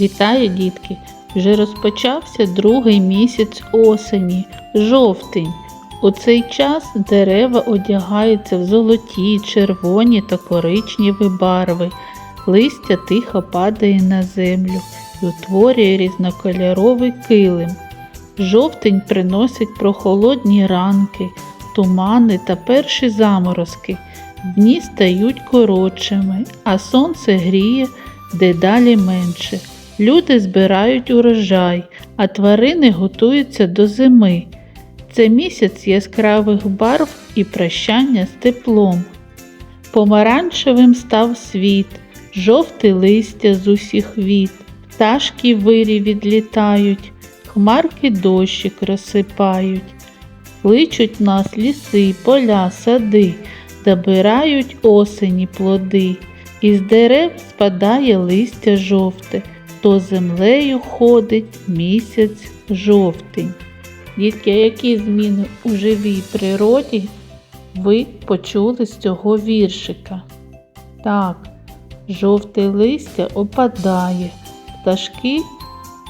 Вітаю, дітки! Вже розпочався другий місяць осені, жовтень. У цей час дерева одягаються в золоті, червоні та коричневі барви. Листя тихо падає на землю і утворює різнокольоровий килим. Жовтень приносить прохолодні ранки, тумани та перші заморозки. Дні стають коротшими, а сонце гріє дедалі менше. Люди збирають урожай, а тварини готуються до зими. Це місяць яскравих барв і прощання з теплом. Помаранчевим став світ, жовте листя з усіх віт, пташки вирі відлітають, хмарки дощик розсипають, кличуть нас ліси, поля, сади, добирають осені плоди, із дерев спадає листя жовте, то землею ходить місяць жовтень. Дітки, які зміни у живій природі ви почули з цього віршика? Так, жовте листя опадає, пташки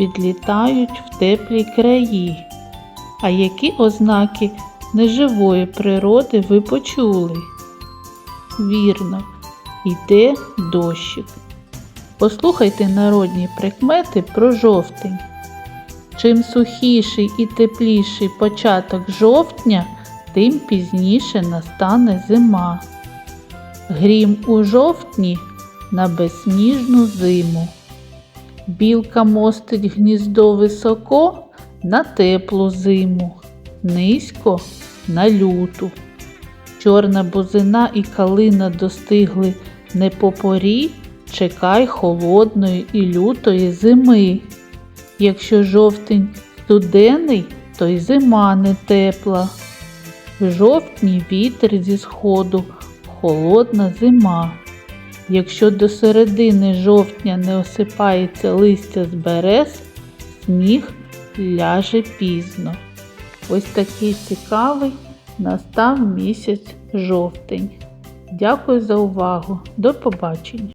відлітають в теплі краї. А які ознаки неживої природи ви почули? Вірно, йде дощик. Послухайте народні прикмети про жовтень. Чим сухіший і тепліший початок жовтня, тим пізніше настане зима. Грім у жовтні на безсніжну зиму. Білка мостить гніздо високо на теплу зиму, низько на люту. Чорна бузина і калина достигли не по порі, чекай холодної і лютої зими. Якщо жовтень студений, то й зима не тепла. В жовтні вітер зі сходу, холодна зима. Якщо до середини жовтня не осипається листя з берез, сніг ляже пізно. Ось такий цікавий настав місяць жовтень. Дякую за увагу. До побачення!